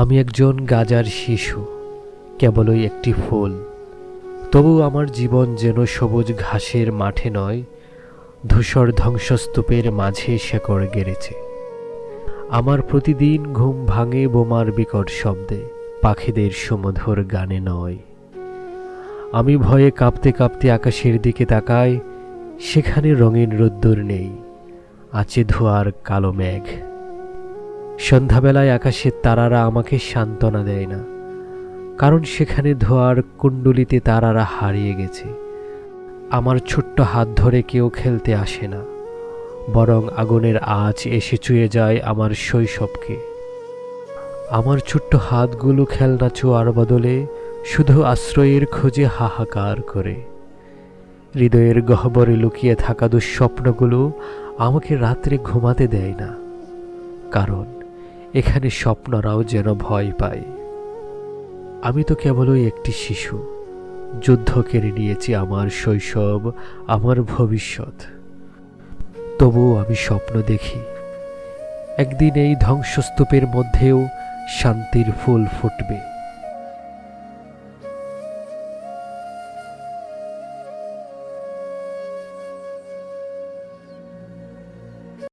আমি একজন গাজার শিশু, কেবলই একটি ফুল। তবু আমার জীবন যেন সবুজ ঘাসের মাঠে নয়, ধূসর ধ্বংসস্তূপের মাঝে শেকড় গেড়েছে। আমার প্রতিদিন ঘুম ভাঙে বোমার বিকট শব্দে, পাখিদের সুমধুর গানে নয়। আমি ভয়ে কাঁপতে কাঁপতে আকাশের দিকে তাকাই, সেখানে রঙিন রোদ্দুর নেই, আছে ধোয়ার কালো মেঘ। সন্ধ্যাবেলায় আকাশের তারারা আমাকে সান্ত্বনা দেয় না, কারণ সেখানে ধোয়ার কুণ্ডুলিতে তারারা হারিয়ে গেছে। আমার ছোট্ট হাত ধরে কেউ খেলতে আসে না, বরং আগুনের আঁচ এসে চুয়ে যায় আমার শৈশবকে। আমার ছোট্ট হাতগুলো খেলনা চোয়ার বদলে শুধু আশ্রয়ের খোঁজে হাহাকার করে। হৃদয়ের গহ্বরে লুকিয়ে থাকা দুঃস্বপ্নগুলো আমাকে রাত্রে ঘুমাতে দেয় না, কারণ এখানে স্বপ্নরাও যেন ভয় পায়। আমি তো কেবলই একটি শিশু, যুদ্ধ কেড়ে নিয়েছি আমার শৈশব, আমার ভবিষ্যৎ। তবুও আমি স্বপ্ন দেখি, একদিন এই ধ্বংসস্তূপের মধ্যেও শান্তির ফুল ফুটবে।